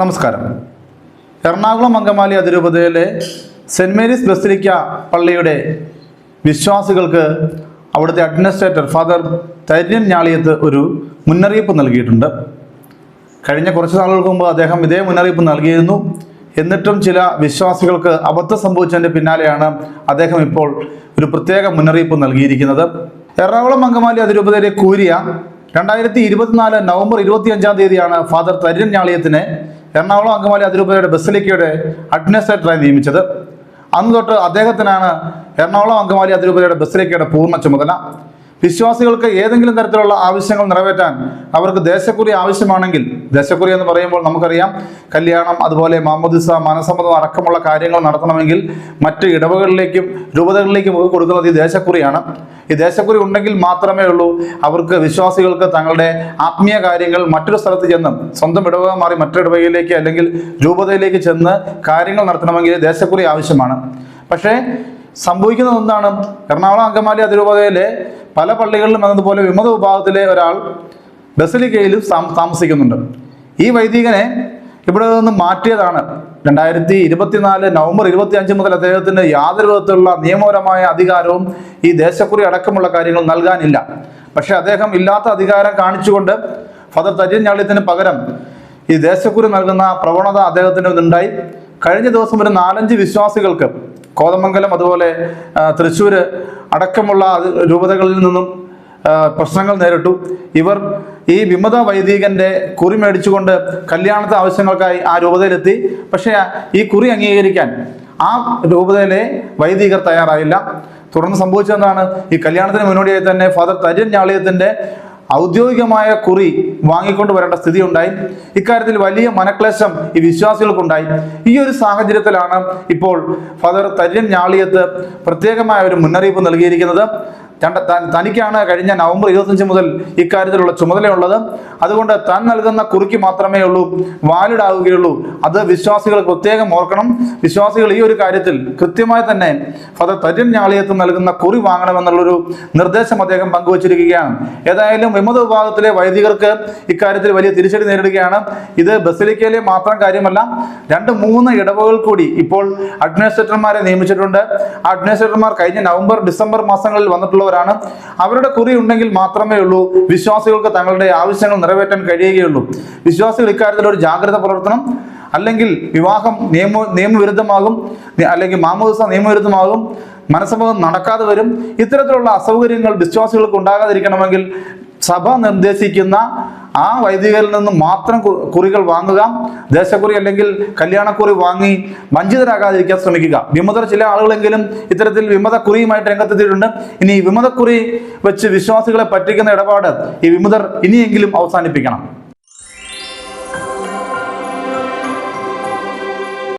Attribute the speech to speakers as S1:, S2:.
S1: നമസ്കാരം. എറണാകുളം അങ്കമാലി അതിരൂപതയിലെ saint Mary's basilica പള്ളിയുടെ വിശ്വാസികൾക്ക് അവിടുത്തെ അഡ്മിനിസ്ട്രേറ്റർ ഫാദർ തൈര്യൻ ഞാളിയത്ത് ഒരു മുന്നറിയിപ്പ് നൽകിയിട്ടുണ്ട്. കഴിഞ്ഞ കുറച്ച് നാളുകൾക്ക് മുമ്പ് അദ്ദേഹം ഇതേ മുന്നറിയിപ്പ് നൽകിയിരുന്നു. എന്നിട്ടും ചില വിശ്വാസികൾക്ക് അബദ്ധം സംഭവിച്ചതിന്റെ പിന്നാലെയാണ് അദ്ദേഹം ഇപ്പോൾ ഒരു പ്രത്യേക മുന്നറിയിപ്പ് നൽകിയിരിക്കുന്നത്. എറണാകുളം അങ്കമാലി അതിരൂപതയിലെ കൂരിയ രണ്ടായിരത്തി ഇരുപത്തിനാല് നവംബർ ഇരുപത്തി അഞ്ചാം തീയതിയാണ് ഫാദർ തര്യൻ ഞാളിയത്തിനെ എറണാകുളം അങ്കമാലി അതിരൂപതയുടെ ബസലിക്കയുടെ അഡ്മിനിസ്ട്രേറ്ററായി നിയമിച്ചത്. അന്ന് തൊട്ട് അദ്ദേഹത്തിനാണ് എറണാകുളം അങ്കമാലി അതിരൂപതയുടെ ബസലിക്കയുടെ പൂർണ ചുമതല. വിശ്വാസികൾക്ക് ഏതെങ്കിലും തരത്തിലുള്ള ആവശ്യങ്ങൾ നിറവേറ്റാൻ അവർക്ക് ദേശക്കുറി ആവശ്യമാണെങ്കിൽ ദേശക്കുറി എന്ന് പറയുമ്പോൾ നമുക്കറിയാം കല്യാണം അതുപോലെ മാമോദിസ മനസമ്മതം അടക്കമുള്ള കാര്യങ്ങൾ നടത്തണമെങ്കിൽ മറ്റ് ഇടവകളിലേക്കും രൂപതകളിലേക്കും ഒക്കെ കൊടുക്കുന്നത് ഈ ദേശക്കുറിയാണ്. ഈ ദേശക്കുറി ഉണ്ടെങ്കിൽ മാത്രമേ ഉള്ളൂ. അവർക്ക് വിശ്വാസികൾക്ക് തങ്ങളുടെ ആത്മീയ കാര്യങ്ങൾ മറ്റൊരു സ്ഥലത്ത് ചെന്ന് സ്വന്തം ഇടവക മാറി മറ്റൊരു ഇടവകയിലേക്ക് അല്ലെങ്കിൽ രൂപതയിലേക്ക് ചെന്ന് കാര്യങ്ങൾ നടത്തണമെങ്കിൽ ദേശക്കുറി ആവശ്യമാണ്. പക്ഷേ സംഭവിക്കുന്നത് എന്താണ്? എറണാകുളം അങ്കമാലി അതിരൂപതയിലെ പല പള്ളികളിലും എന്നതുപോലെ വിമത വിഭാഗത്തിലെ ഒരാൾ ബസലിക്കയിലും താമ- താമസിക്കുന്നുണ്ട്. ഈ വൈദികനെ ഇവിടെ നിന്ന് മാറ്റിയതാണ് രണ്ടായിരത്തി ഇരുപത്തിനാല് നവംബർ ഇരുപത്തി അഞ്ച് മുതൽ അദ്ദേഹത്തിന് യാതൊരു വിധത്തിലുള്ള നിയമപരമായ അധികാരവും ഈ ദേശക്കുറി അടക്കമുള്ള കാര്യങ്ങൾ നൽകാനില്ല. പക്ഷേ അദ്ദേഹം ഇല്ലാത്ത അധികാരം കാണിച്ചുകൊണ്ട് ഫദർ തര്യൻ ഞാളിത്തിന് പകരം ഈ ദേശക്കുറി നൽകുന്ന പ്രവണത അദ്ദേഹത്തിന് ഉണ്ടായി കഴിഞ്ഞ ദിവസം ഒരു നാലഞ്ച് വിശ്വാസികൾക്ക് കോതമംഗലം അതുപോലെ തൃശ്ശൂർ അടക്കമുള്ള രൂപതകളിൽ നിന്നും പ്രശ്നങ്ങൾ നേരിട്ടു. ഇവർ ഈ വിമത വൈദികന്റെ കുറി മേടിച്ചുകൊണ്ട് കല്യാണത്തെ ആവശ്യങ്ങൾക്കായി ആ രൂപതയിലെത്തി. പക്ഷേ ഈ കുറി അംഗീകരിക്കാൻ ആ രൂപതയിലെ വൈദികർ തയ്യാറായില്ല. തുടർന്ന് സംഭവിച്ചതെന്നാണ് ഈ കല്യാണത്തിന് മുന്നോടിയായി തന്നെ ഫാദർ തര്യൻ ഞാളിയത്തിന്റെ ഔദ്യോഗികമായ കുറി വാങ്ങിക്കൊണ്ട് വരേണ്ട സ്ഥിതി ഉണ്ടായി ഇക്കാര്യത്തിൽ വലിയ മനക്ലേശം ഈ വിശ്വാസികൾക്കുണ്ടായി. ഈ ഒരു സാഹചര്യത്തിലാണ് ഇപ്പോൾ ഫാദർ തര്യൻ ഞാളിയത്ത് പ്രത്യേകമായ ഒരു മുന്നറിയിപ്പ് നൽകിയിരിക്കുന്നത്. തനിക്കാണ് കഴിഞ്ഞ നവംബർ ഇരുപത്തഞ്ച് മുതൽ ഇക്കാര്യത്തിലുള്ള ചുമതലയുള്ളത്. അതുകൊണ്ട് താൻ നൽകുന്ന കുറിക്ക് മാത്രമേ ഉള്ളൂ വാലിഡ് ആവുകയുള്ളൂ അത് വിശ്വാസികൾ പ്രത്യേകം ഓർക്കണം. വിശ്വാസികൾ ഈ ഒരു കാര്യത്തിൽ കൃത്യമായി തന്നെ ഫദർ തര്യൻ ഞാളിയത്ത് നൽകുന്ന കുറി വാങ്ങണമെന്നുള്ളൊരു നിർദ്ദേശം അദ്ദേഹം പങ്കുവച്ചിരിക്കുകയാണ്. ഏതായാലും വിമത വിഭാഗത്തിലെ വൈദികർക്ക് ഇക്കാര്യത്തിൽ വലിയ തിരിച്ചടി നേരിടുകയാണ്. ഇത് ബസലിക്കയിലെ മാത്രം കാര്യമല്ല രണ്ട് മൂന്ന് ഇടവകൾ കൂടി ഇപ്പോൾ അഡ്മിനിസ്ട്രേറ്റർമാരെ നിയമിച്ചിട്ടുണ്ട്. അഡ്മിനിസ്ട്രേറ്റർമാർ കഴിഞ്ഞ നവംബർ ഡിസംബർ മാസങ്ങളിൽ വന്നിട്ടുള്ളവരാണ്. അവരുടെ കുറി ഉണ്ടെങ്കിൽ മാത്രമേ ഉള്ളൂ. വിശ്വാസികൾക്ക് തങ്ങളുടെ ആവശ്യങ്ങൾ നിറവേറ്റാൻ കഴിയുകയുള്ളൂ. വിശ്വാസികൾ ഇക്കാര്യത്തിൽ ഒരു ജാഗ്രത പുലർത്തണം. അല്ലെങ്കിൽ വിവാഹം നിയമ നിയമവിരുദ്ധമാകും. അല്ലെങ്കിൽ മാമോദിസ നിയമവിരുദ്ധമാകും. മനസ്സമ്മതം നടക്കാതെ വരും. ഇത്തരത്തിലുള്ള അസൗകര്യങ്ങൾ വിശ്വാസികൾക്ക് ഉണ്ടാകാതിരിക്കണമെങ്കിൽ സഭ നിർദ്ദേശിക്കുന്ന ആ വൈദികരിൽ നിന്ന് മാത്രം കുറികൾ വാങ്ങുക ദേശക്കുറി അല്ലെങ്കിൽ കല്യാണക്കുറി വാങ്ങി വഞ്ചിതരാകാതിരിക്കാൻ ശ്രമിക്കുക. വിമതർ ചില ആളുകളെങ്കിലും ഇത്തരത്തിൽ വിമതക്കുറിയുമായിട്ട് രംഗത്തെത്തിയിട്ടുണ്ട്. ഇനി വിമതക്കുറി വെച്ച് വിശ്വാസികളെ പറ്റിക്കുന്ന ഇടപാട് ഈ വിമതർ ഇനിയെങ്കിലും അവസാനിപ്പിക്കണം.